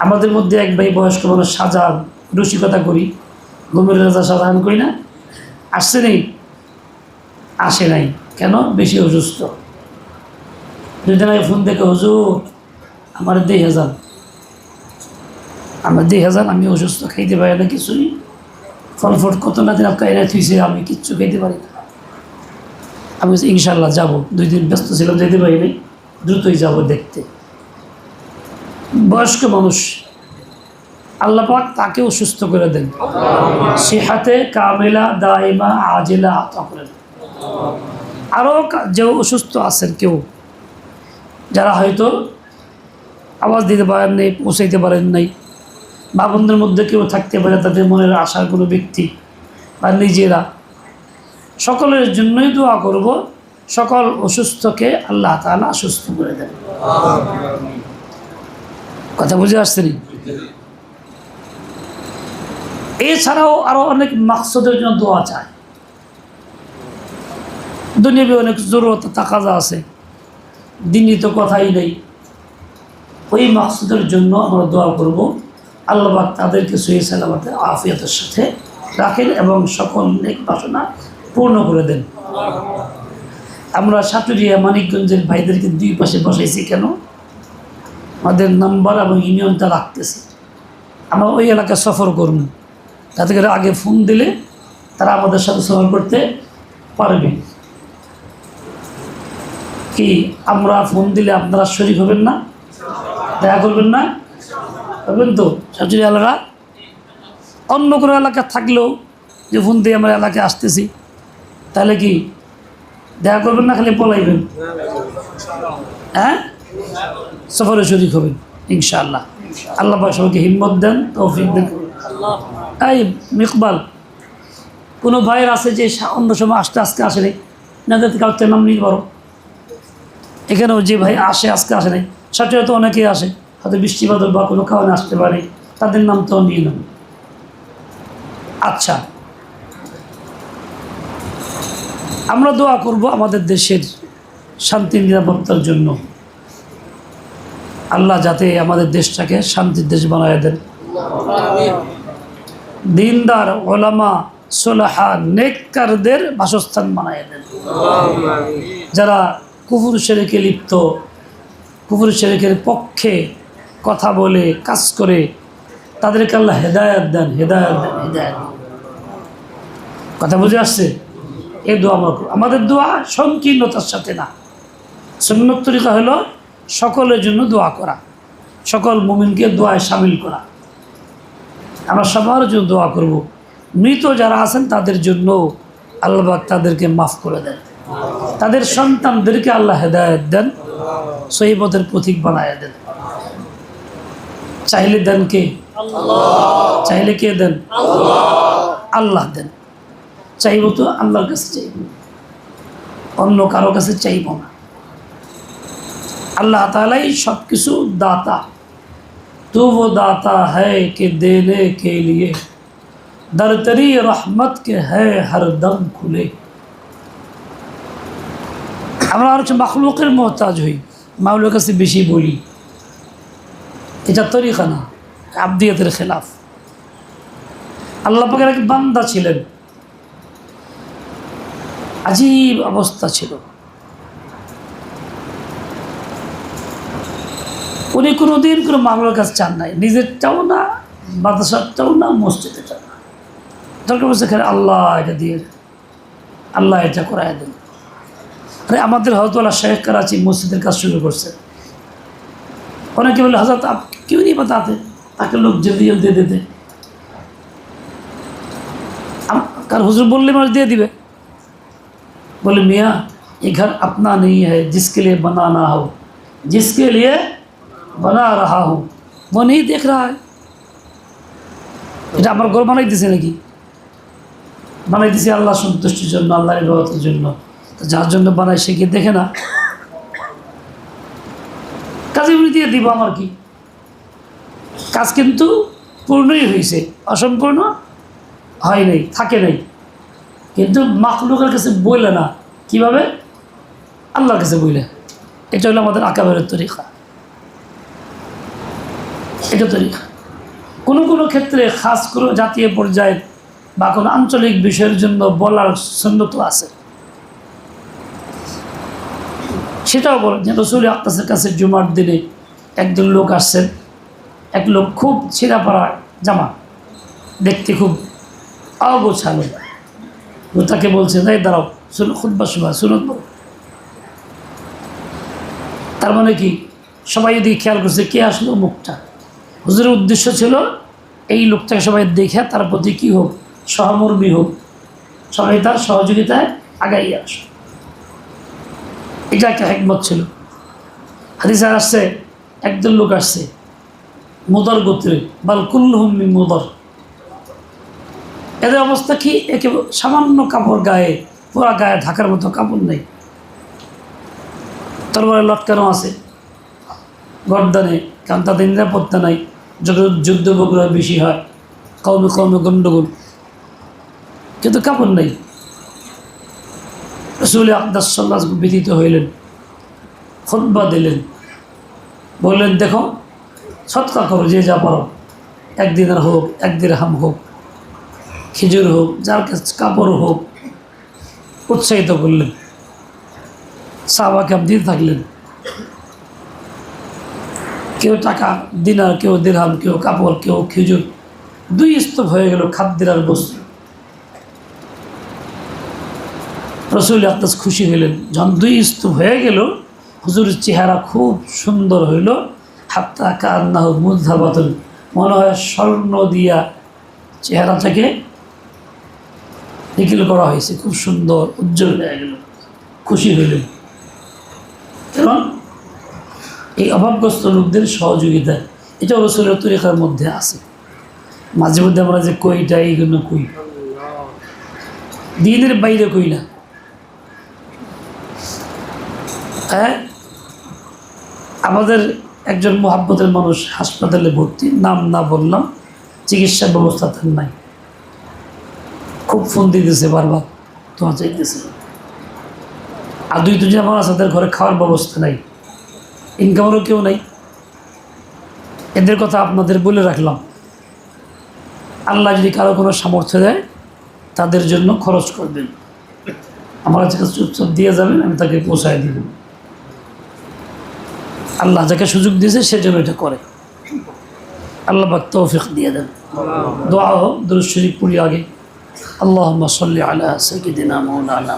আমাদের মধ্যে এক ভাই বয়স্ক মানুষ সাজা রসিকতা করি, ঘুমের রাজা সাধারণ করি না। আসছে নেই, আসে নাই। কেন? বেশি অসুস্থ। দুদিন আগে ফোন দেখে, হুজুর, আমার দেই হাজার আমার দেহ হাজার আমি অসুস্থ, খাইতে পারি না কিছুই। ফল ফট কত না দিন আপনার এনে থুইছে আমি কিচ্ছু খাইতে পারি না। আমি ইনশাল্লাহ যাব। দুই দিন ব্যস্ত ছিলাম, যেতে পারি নাই। দ্রুতই যাব দেখতে। বয়স্ক মানুষ, আল্লাহ পাক তাকেও সুস্থ করে দেন। সে হাতে কামেলা দাইমা আজেলা আতা করেন আরও যে অসুস্থ আছেন কেউ, যারা হয়তো আওয়াজ দিতে পারেন নাই, পৌঁছাইতে পারেন নাই মা বোনদের মধ্যে কেউ থাকতে পারে, তাদের মনের আশার কোনো ব্যক্তি বা নিজেরা, সকলের জন্যই দোয়া করব, সকল অসুস্থকে আল্লাহ তাআলা সুস্থ করে দেন। কথা বুঝে আসছে নি এছাড়াও আরও অনেক মাকসদের জন্য দোয়া চায়। দুনিয়াবি অনেক জরুরত তাকাজা আছে, দিনই তো কথাই নেই। ওই মাকসুদের জন্য আমরা দোয়া করব। আল্লাহ পাক তাদেরকে সহি সালামতে, আফিয়াতের সাথে রাখেন এবং সকল নেক বাসনা পূর্ণ করে দেন। আমরা সাটুরিয়া মানিকগঞ্জের ভাইদেরকে দুই পাশে বসাইছি কেন? আমাদের নাম্বার এবং ইউনিয়নটা রাখতেছি। আমরা ওই এলাকায় সফর করব। যাতে করে আগে ফোন দিলে তারা আমাদের সাথে সফর করতে পারবে। কি আমরা ফোন দিলে আপনারা শরীর হবেন না? দেখা করবেন না? করবেন তো? সাচুরি এলাকা। অন্য কোনো এলাকা থাকলেও যে ফোন দিয়ে আমরা এলাকায় আসতেছি, তাহলে কি? দেখা করবেন না? খালি পলাইবেন। হ্যাঁ? সফরে শরিক হবেন, ইনশাআল্লাহ। আল্লাহ পাক সবাইকে হিম্মত দেন, তৌফিক দেন। এই মিকবাল, কোনো ভাইয়ের আছে যে অন্য সময় আসতে, আজকে আসে নাই? নাদের কাউকে নাম নিতে পারো এখানেও যে ভাই আসে, আজকে আসে নাই? সাথে তো অনেকেই আসে, হয়তো বৃষ্টিপাত বা কোনো কারণে আসতে পারে, তাদের নাম তো নিয়ে নেব আচ্ছা আমরা দোয়া করব আমাদের দেশের শান্তি, নিরাপত্তার জন্য। আল্লাহ যাতে আমাদের দেশটাকে শান্তির দেশ বানায় দেন। দিনদার, ওলামা, সোলাহা, নেককারদের বাসস্থান বানায় দেন। যারা কুফুর শেরেকে লিপ্ত, কুফুর শেরেকের পক্ষে কথা বলে, কাজ করে, তাদেরকে আল্লাহ হেদায়ত দেন হেদায়ত দেন, হেদায়ত কথা বুঝে আসছে? এই দোয়া আমাদের দোয়া সংকীর্ণতার সাথে না। সুন্নত তরিকা হলো সকলের জন্য দোয়া করা। সকল মুমিনকে দোয়ায় সামিল করা। আমরা সবার জন্য দোয়া করব। মৃত যারা আছেন, তাদের জন্য আল্লাহবাক তাদেরকে মাফ করে দেন। তাদের সন্তানদেরকে আল্লাহ হেদায়ত দেন। সহিপথের প্রতীক বানায় দেন। চাইলে দেন কে? চাইলে কে দেন? আল্লাহ দেন। চাইব তো আল্লাহর কাছে চাইব। অন্য কারও কাছে চাইব না। আল্লাহ তালাই সব কিছু দাতা। তো ও দাতা হে কে দেনে কে দরতরি রহমত কে হ্যায় হরদম খুলে। আমরা হচ্ছে মখলুকের মোহতাজ হই। মাউলের কাছে বেশি বলি। এটা তরি খানা আবদিয়াতের খেলাফ। আল্লাহ পাকের এক বান্দা ছিলেন। আজীব অবস্থা ছিল। উনি কোনো দিন কোনো মামলার কাছে চান নাই নিজেরটাও না বাতাসারটাও না মসজিদের চান না দরকার বলছে এখানে আল্লাহ এটা দিয়ে দেন। আল্লাহ এটা করায় দেন আরে আমাদের হয়তোলা শেখ করাচি মসজিদের কাজ শুরু করছে অনেকে বলে হাজার আপ क्यों नहीं बताते ताकि लोग जल्दी जल्दी दे देते हम- কার হুজুর বললে মানুষ দিয়ে দিবে बोले मियाँ ये घर अपना नहीं है जिसके लिए बनाना हो जिसके लिए बना रहा हूँ वो नहीं देख रहा है এটা আমার ঘর বানাই দিছে নাকি বানাই দিছে আল্লাহ সন্তুষ্টির জন্য আল্লাহ ইবাদতের জন্য তো যার জন্য বানাই সে কি দেখে না কাজে উনি দিয়ে দিব আমার কি কাজ কিন্তু পূর্ণই হয়েছে অসম্পূর্ণ হয় নাই থাকে নাই কিন্তু মাখলুকের কাছে বইলে না কিভাবে আল্লাহর কাছে বইলে এটা হলো আমাদের আকাবের তরিকা এটা তরিকা কোনো কোনো ক্ষেত্রে খাস কোনো জাতীয় পর্যায়ে বা কোনো আঞ্চলিক বিষয়ের জন্য বলার সন্ন্যত আছে। সেটাও বলেন যে রসুল আক্তাসের কাছে জুমার দিনে একজন লোক আসছেন। এক লোক খুব ছিঁড়া পড়া জামা, দেখতে খুব অগোছালো। ও তাকে বলছে তাই দাঁড়াও, শুনো খুদ্া সময় শুনুন তার মানে কি, সবাই যদি খেয়াল করছে, কে আসলো মুখটা? হুজুরের উদ্দেশ্য ছিল, এই লোকটাকে সবাই দেখে তার প্রতি কী হোক, সহমর্মী হোক, সবাই তার সহযোগিতায় আগাইয়ে আস এটা একটা একমত ছিল। হাদিসে আসছে একজন লোক আসছে, মুদর গোত্রে, বাল কুল্লুহম্মি মুদর। এদের অবস্থা কি? একে সামান্য কাপড় গায়ে পুরা গায়ে ঢাকার মতো কাপড় নেই। তরবারে লটকানো আছে, গর্দানে কারণ তাদের নিরাপত্তা নাই। যত যুদ্ধ বগুড়া বেশি হয় কমে কমে গণ্ডগোল কিন্তু কাপড় নাই। রসুল আকদাস সল্লাস ব্যতীত হইলেন খোদবা দিলেন। বললেন, দেখো সৎকা করো, যে যা পারো। একদিনের হোক, একদিন হাম হোক, খেজুর হোক, যার কাছে কাপড় হোক, উৎসাহিত করলেন। সাহবাকে আপনি থাকলেন। কেউ টাকা, দিনার কেউ দিরহাম, কেউ কাপড়, কেউ খেজুর, দুই স্তূপ হয়ে গেল খাদ্যের আর বস্তু। রসুল আত্মাস খুশি হইলেন। যখন দুই স্তূপ হয়ে গেল, হুজুরের চেহারা খুব সুন্দর হইল। হাত্তা কান্না হোক মুদ্ধাবাতন মনে হয় স্বর্ণ দিয়া চেহারাটাকে নিখিল করা হয়েছে। খুব সুন্দর, উজ্জ্বল হয়ে গেল। খুশি হইলেন। কারণ এই অভাবগ্রস্ত লোকদের সহযোগিতা, এটা রসুলের তরিকার মধ্যে আছে। মাঝে মধ্যে আমরা যে কইটা এইগুলো কই। দিনের বাইরে কই না। হ্যাঁ? আমাদের একজন মোহাব্বতের মানুষ হাসপাতালে ভর্তি, নাম না বললাম, চিকিৎসা ব্যবস্থা তার নাই। খুব ফোন দিতেছে বারবার, তোমার চাইতেছে। আর দুই দুজন আমার আছে, তাদের ঘরে খাওয়ার ব্যবস্থা নাই। ইনকামেরও কেউ নাই। এদের কথা আপনাদের বলে রাখলাম। আল্লাহ যদি কারও কোনো সামর্থ্য দেয়, তাদের জন্য খরচ করবেন আমার কাছে চুপচাপ দিয়ে যাবেন, আমি তাকে পৌঁছায় দিব। আল্লাহ যাকে সুযোগ দিয়েছে, সে জন্য এটা করে। আল্লাহ বাক তৌফিক দিয়ে দেন। দোয়া হোক, দুরুদ শরীফ পড়ি আগে। আল্লাহ সাল্লি আলা মাওলানা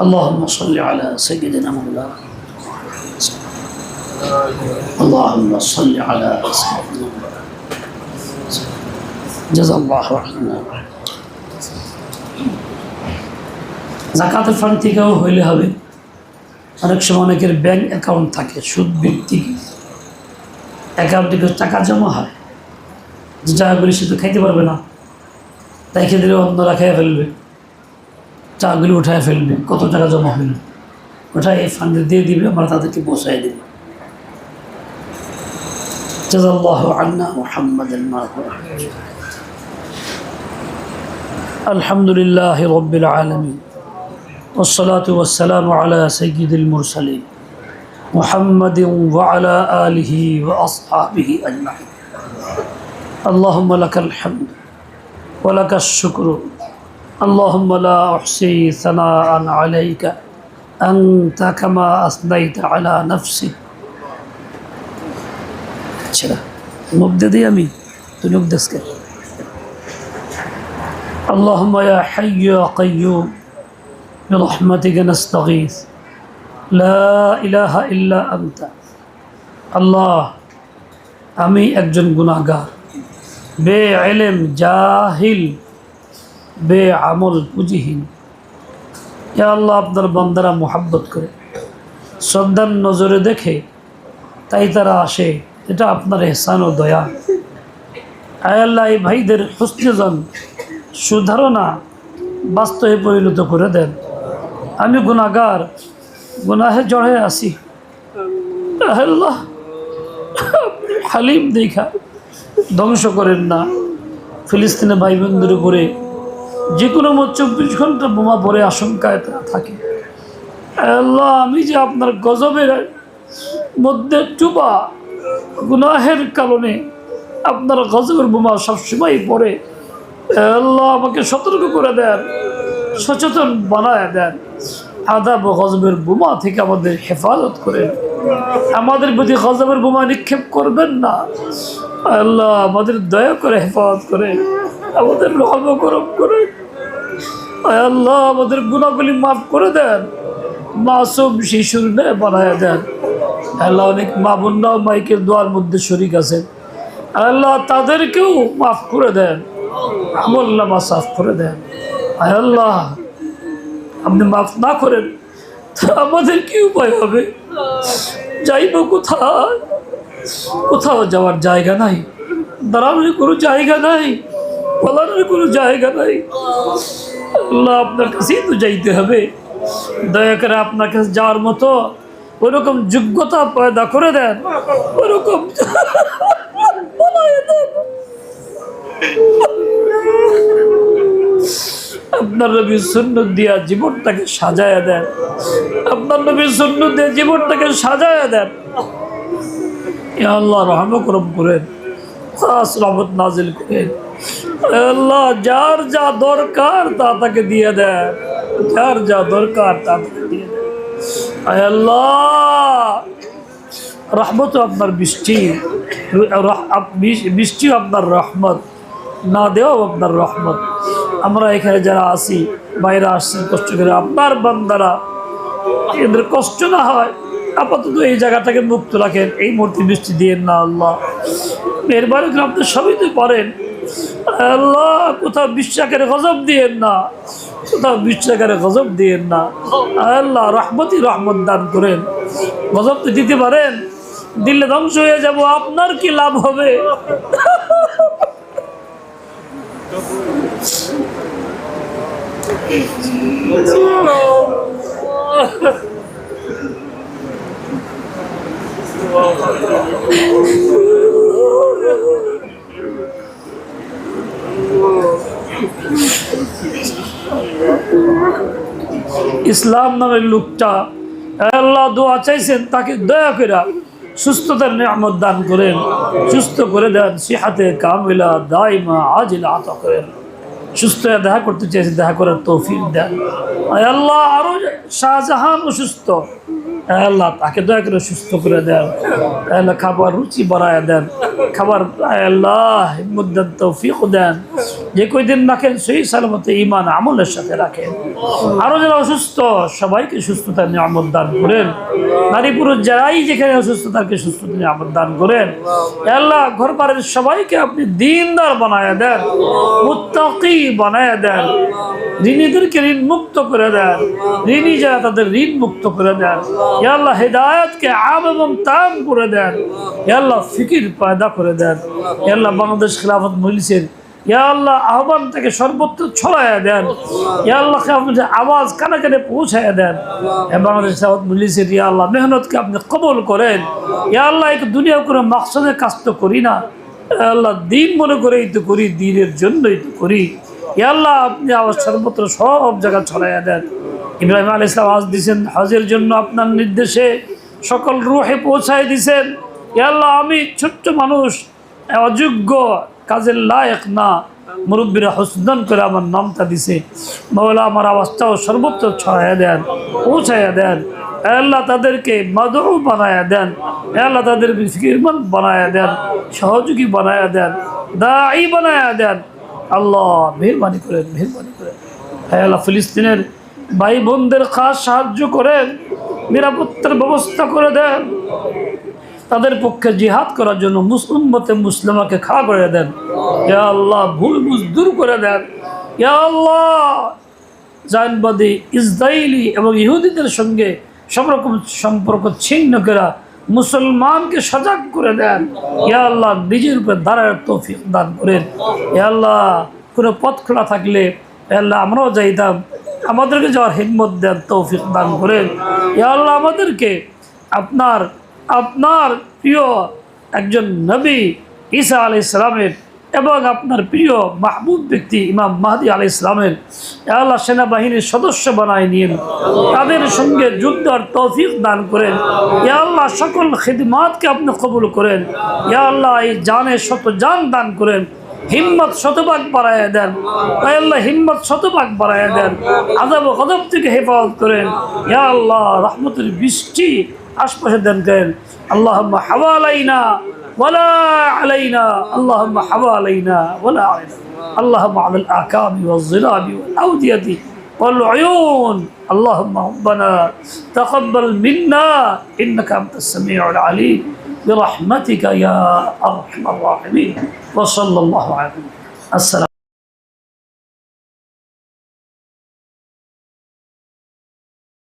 اللهم صل على سيدنا مولانا اللهم صل على سيدنا مولانا جزا الله عنا জাকাতের ফান্ড থেকেও হইলে হবে অনেক সময় অনেকের ব্যাংক অ্যাকাউন্ট থাকে সুদ ভিত্তিক অ্যাকাউন্টে কিছু টাকা জমা হয় যে টাকাগুলি সে তো খাইতে পারবে না তাই ক্ষেত্রে অন্যরা খেয়ে ফেলবে টাকাগুলি উঠায় ফেলবে কত টাকা জমা হইল ওটা এই ফান্ডে দিয়ে দিবে আমরা তাদেরকে বসাই দেব জাজাল্লাহু আন্না মুহাম্মাদান মারহুমা আলহামদুলিল্লাহ রব্বিল আলামিন والصلاة والسلام على سيد المرسلين محمد وعلى آله وأصحابه أجمعين اللهم لك الحمد ولك الشكر اللهم لا أحصي ثناء عليك أنت كما أثنيت على نفسك ছেড়া মুখ দিয়ে দিই আমি তুই মুখ দেশকে اللهم يا حي يا قيوم برحمتك نستغيث لا إله إلا أنت الله আমি একজন গুনাহগার বে এলেম জাহিল বে আমল পুঁজিহীন। এ আল্লাহ, আপনার বন্দারা মোহাব্বত করে। শ্রদ্ধার নজরে দেখে তাই তারা আসে, এটা আপনার এহসান ও দয়া। আয় আল্লাহ, এই ভাইদের হুস্নজন সুধারণা বাস্তবে পরিণত করে দেন। আমি গুণাগার গুনাহে জড়ে আসি আল্লাহ হালিম দেখা, ধ্বংস করেন না। ফিলিস্তিনে ভাই বন্ধুর উপরে যে কোনো মত চব্বিশ ঘণ্টা বোমা পড়ে আশঙ্কায় থাকে। আল্লাহ, আমি যে আপনার গজবের মধ্যে চুবা গুনাহের কারণে আপনার গজবের বোমা সবসময় পড়ে, আল্লাহ আমাকে সতর্ক করে দেন, সচেতন বানায় দেন, আদাব গজবের বোমা থেকে আমাদের হেফাজত করেন। আমাদের প্রতি গজবের বোমা নিক্ষেপ করবেন না। আল্লাহ আমাদের দয়া করে হেফাজত করে আমাদের রহম করম করে আল্লাহ, আমাদের গুণাগুলি মাফ করে দেন। মাসুম শিশুর ন্যায় বানায় দেন। আল্লাহ, অনেক মা বোনরাও মাইকের দোয়ার মধ্যে শরিক আছেন। আল্লাহ, তাদেরকেও মাফ করে দেন। আমল নামা সাফ করে দেন। আল্লাহ, আপনি মাফ না করেন আমাদের কি উপায় হবে? যাইব কোথায়? কোথাও যাওয়ার জায়গা নাই। দাঁড়ানোর কোনো জায়গা নাই। বলানোর কোনো জায়গা নাই। আল্লাহ আপনার কাছেই তো যাইতে হবে। দয়া করে আপনার কাছে যাওয়ার মতো ওরকম যোগ্যতা পয়দা করে দেন। ওরকম আপনার নবীর সুন্নত দিয়া জীবনটাকে সাজায় দেন। আপনার নবীর সুন্নত দিয়ে জীবনটাকে সাজায় দেন। আল্লাহ রহম করম করেন, খাস রহমত নাজিল করেন। আল্লাহ, যার যা দরকার তা তাকে দিয়ে দেন যার যা দরকার তা তাকে দিয়ে দেন আয় আল্লাহ, রহমত আপনার বৃষ্টি। রহ- আপ- বৃষ- আপনার রহমত। না দেওয়াও আপনার রহমত। আমরা এখানে যারা আছি, বাইরে আসছেন, কষ্ট করে আপনার বান্দারা, এদের কষ্ট না হয়, আপাতত এই জায়গাটাকে মুক্ত রাখেন। এই মূর্তি বৃষ্টি দিয়েন না আল্লাহ। করে আপনি সবই তো পারেন আল্লাহ কোথাও বিশ্বাকের গজব দিয়েন না। কোথাও বিশ্বাকের গজব দিয়েন না। আল্লাহ রহমতই রহমত দান করেন। গজব তো দিতে পারেন দিলে ধ্বংস হয়ে যাব আপনার কি লাভ হবে? ইসলাম নামের লোকটা আল্লাহ দোয়া চাইছেন, তাকে দয়া করে সুস্থতার নিয়ামত দান করেন, সুস্থ করে দেন, সিহাতে কামিলা দাইমা আজিলা আতা করেন। সুস্থ দেখা করতে চাইছে, দেখা করার তৌফিক দেন। আল্লাহ আরও শাহজাহান অসুস্থ আয় আল্লাহ তাকে দয়া করে সুস্থ করে দেন। আল্লাহ খাবার রুচি বাড়ায় দেন। খাবার আল্লাহ দেন, তৌফিক দেন। যে কয়দিন রাখেন সেই সালামতে ইমান আমলের সাথে রাখেন। আরও যারা অসুস্থ, সবাইকে সুস্থতার নিয়ামত দান করেন। নারী পুরুষ যারাই যেখানে অসুস্থ, তাকে সুস্থতার নিয়ামত দান করেন। আল্লাহ ঘর বাড়ির সবাইকে আপনি দিনদার বানায় দেন, মুত্তাকি বানায় দেন। ঋণীদেরকে ঋণ মুক্ত করে দেন। ঋণী যারা, তাদের ঋণ মুক্ত করে দেন। আল্লাহ, হেদায়তকে আম এবং তাম করে দেন। আল্লাহ, ফিকির পায়দা করে দেন। আল্লাহ, বাংলাদেশ খিলাফত মজলিসের ইয়া আল্লাহ, আহ্বান থেকে সর্বত্র ছড়াইয়া দেন। ইয়া আল্লাহ, আপনি আওয়াজ কানে কানে পৌঁছাইয়া দেন। বাংলাদেশ সাউথ ইয়া আল্লাহ, মেহনতকে আপনি কবল করেন। ইয়া আল্লাহ এক দুনিয়া করে মাকসদে কাজ তো করি না। আল্লাহ, দিন মনে করেই তো করি, দিনের জন্যই তো করি। ইয়া আল্লাহ, আপনি আওয়াজ সর্বত্র সব জায়গা ছড়াইয়া দেন। ইব্রাহিম আল ইসলাম আজ দিয়েছেন হজের জন্য আপনার নির্দেশে সকল রুহে পৌঁছায় দিছেন। ইয়া আল্লাহ, আমি ছোট্ট মানুষ, অযোগ্য কাজের লায়ক না, মুরব্বীরা হসদান করে আমার নামটা দিছে। মৌলা আমার আওয়াজটাও সর্বত্র ছড়াইয়া দেন, পৌঁছাইয়া দেন। আল্লাহ তাদেরকে মাদু বানায়া দেন আল্লাহ তাদেরকে ফিকিরমান বানায়া দেন, সহযোগী বানায়া দেন, দায়ী বানায়া দেন। আল্লাহ মেহরবানি করেন মেহরবানি করেন। হ্যাঁ আল্লাহ ফিলিস্তিনের ভাই বোনদের খাস সাহায্য করেন, নিরাপত্তার ব্যবস্থা করে দেন। তাদের পক্ষে জিহাদ করার জন্য মুসলিমতে মুসলিমাকে খাড়া করে দেন। ইয়া আল্লাহ, ভুল বুঝ দূর করে দেন। ইয়া আল্লাহ জাইনবাদী ইসরায়েলি এবং ইহুদিদের সঙ্গে সব রকম সম্পর্ক ছিন্ন করা মুসলমানকে সজাগ করে দেন। ইয়া আল্লাহ, নিজের উপরে দাঁড়ার তৌফিক দান করেন। ইয়া আল্লাহ, কোনো পথ খোলা থাকলে আল্লাহ, আমরাও যাইতাম। আমাদেরকে যাওয়ার হিম্মত দেন, তৌফিক দান করেন। ইয়া আল্লাহ, আমাদেরকে আপনার আপনার প্রিয় একজন নবী ঈসা আলি ইসলামের এবং আপনার প্রিয় মাহবুব ব্যক্তি ইমাম মাহদি আলি ইসলামের আল্লাহ সেনাবাহিনীর সদস্য বানায় নিন। তাদের সঙ্গে যুদ্ধর তৌফিক দান করেন। ইয়া আল্লাহ সকল খিদমাতকে আপনি কবুল করেন। ইয়া আল্লাহ এই জানে শত জান দান করেন। হিম্মত শতভাগ বাড়াইয়া দেন। আল্লাহ হিম্মত শতভাগ বাড়াইয়া দেন। আজাব ও থেকে হেফাজত করেন। ইয়া আল্লাহ রহমতের বৃষ্টি আশপাশে দেন করেন আল্লাহ হাওয়ালাইনা ولا علينا اللهم حوالينا ولا علينا اللهم على الآكام والظلام والأودية والعيون اللهم ربنا تقبل منا إنك أنت السميع العليم برحمتك يا أرحم الراحمين وصلى الله عليه وسلم السلام